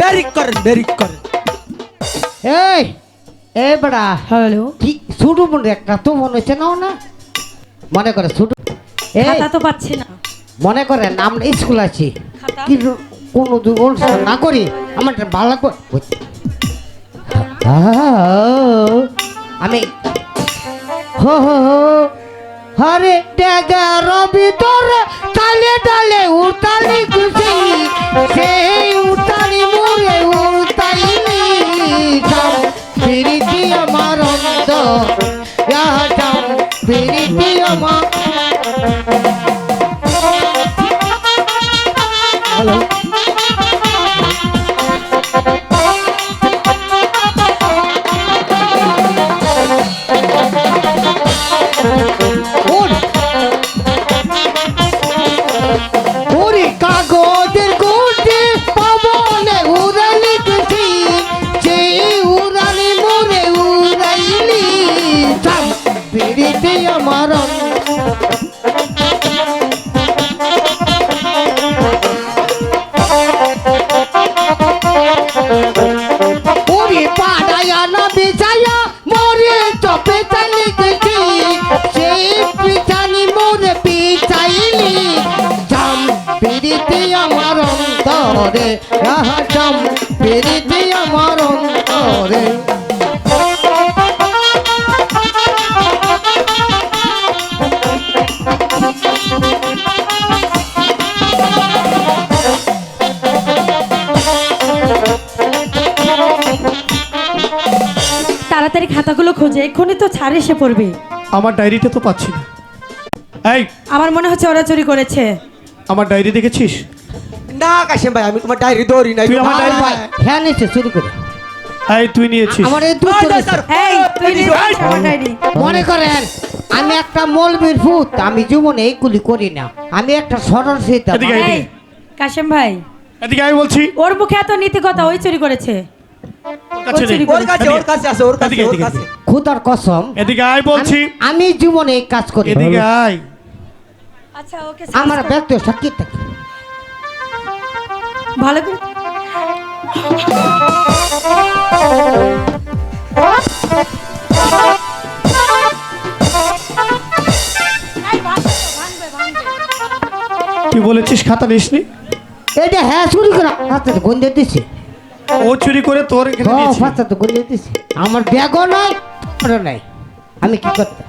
দেরি করেন দেরি করেন এই এ বড়া হ্যালো। কি একটা তো মনে হচ্ছে না মনে করে এই খাতা তো পাচ্ছি না। মনে করেন আমরা স্কুল আছি? কি কোনো দু অনুষ্ঠান না করি আমার ভালো লাগবে আমি হো হো হো। হরে ডেগার ভিতরে তালে ফিরিতি আমার অন্ত যাও ফিরিতি আমার। হ্যালো। ওর বেরিতে আমার ওরে পাড়ায়া না বেচায়া মোরে চপে চালি গেছি। সেই পিছানি মোরে পিছাইলি। জাম পেরিতে আমার অন্তরে, আহা, জাম পেরিতে আমার অন্তরে। তাড়াতাড়ি খাতাগুলো খোঁজে এক্ষুনি তো ছাড় এসে পড়বে আমার ডায়েরিটা তো পাচ্ছি না এই আমার মনে হচ্ছে ওরা চুরি করেছে আমার ডায়েরি দেখেছিস না কাশেম ভাই আমি তোমার ডায়েরি দৌড়ি নাই তুই আমার ডায়েরি ভাই। হ্যাঁ নিচ্ছে শুরু করে এই তুই নিয়েছিস আমার এই ওই চলে এই তুই নিয়ে এই, যাস আমার ডায়েরি। মনে করেন আমি একটা মলবির ফুত আমি জীবনে এইগুলি করি না। আমি একটা সরল সীতা এদিকে আয়। এই কাশেম ভাই। এদিকে আমি বলছি। ওর মুখে এত নীতি কথা ওই চুরি করেছে। ওর কাছে নেই। ওর কাছে ওর কাছে আছে ওর কাছে ওর কাছে। খুদার কসম এদিকে আয় বলছি। আমি- আমি জীবনে এই কাজ করি। এদিকে আয়। আচ্ছা ওকে আমার ব্যক্তি সাক্ষী থাকে ভালো করে তুই বলেছিস খাতা নিসনি এটা হ্যাঁ চুরি করা। হাতে তো গন্ধে দিছে। ও চুরি করে তোর এখানে ও দিয়েছি। হাতে তো গন্ধে দিছে। আমার ব্যাগও নাই ওটা নাই। আমি কি করতে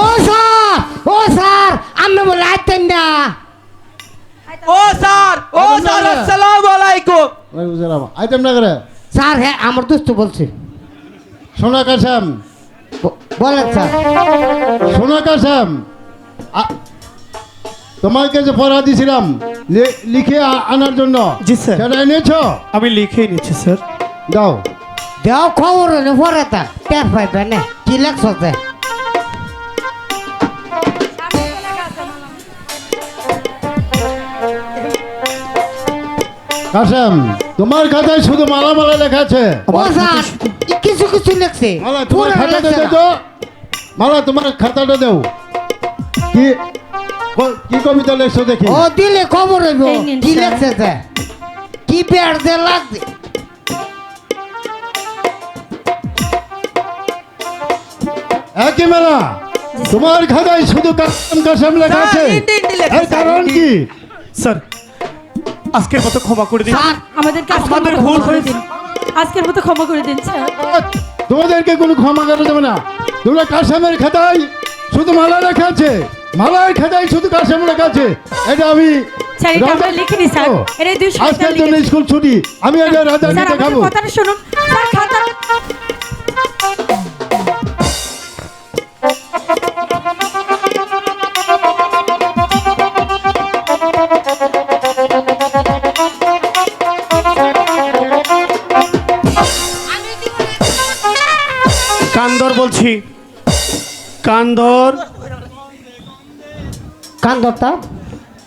ও স্যার ও স্যার আমি বলে আইতেন না। ও স্যার ও স্যার আসসালামু আলাইকুম। ওয়ালাইকুম সালাম আইটেম না করে স্যার হ্যাঁ আমার দোস্ত বলছে। সোনা কাসাম বলেন স্যার সোনা কাসাম তোমাকে যে পড়া দিয়েছিলাম লি- লিখে আনার জন্য। জি, স্যার। সেটা এনেছ? আমি লিখে নিচ্ছি স্যার। দাও। দেও খবর পরে তা টের পাইবে না। কি কাসাম তোমার খাতায় শুধু মালা মালা লেখা আছে। কিছু কিছু লেখছে। মালা তোমার খাতাটা লেখছে দে না। তো। মালা তোমার খাতাটা দেও। কি? কি কবিতা লেখছো দেখি। ও দিলে খবর হইব। কি। লেখছে তা? কি পেয়ার দে লাগবে একই মেলা? তোমার খাতায় শুধু কাসাম কাসাম লেখা আছে? এর কারণ কি? স্যার আজকের মতো ক্ষমা করে দিন। স্যার আমাদেরকে আজকের আমাদের ভুল করে হয়েছে। আজকের মতো ক্ষমা করে দিন স্যার। তোমাদেরকে কোনো ক্ষমা করা যাবে না। তোমরা কাসামের খাতায় শুধু মালা লেখা আছে। মালার খাতায় শুধু কাসাম লেখা আছে। এটা আমি আজকের জন্য স্কুল ছুটি। আমি এটা রাজা দেখাবো কথাটা শুনুন। কান্দর। বলছি কান্দর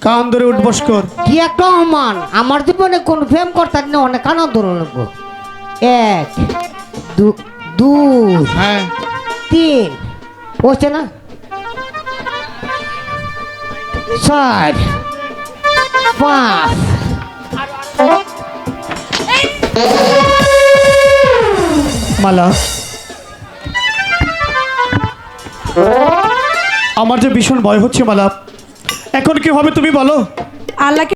কান্দরে উঠবস কর। কি একটা অমান। আমার জীবনে কোন প্রেম করতাম না অনেক আনন্দ লাগবো এক দু- দুই হ্যাঁ। তিন বসছে না? চার পাঁচ। মালা। আমার যে ভীষণ ভয় হচ্ছে মালাপ এখন কি হবে তুমি বলো? আল্লাহকে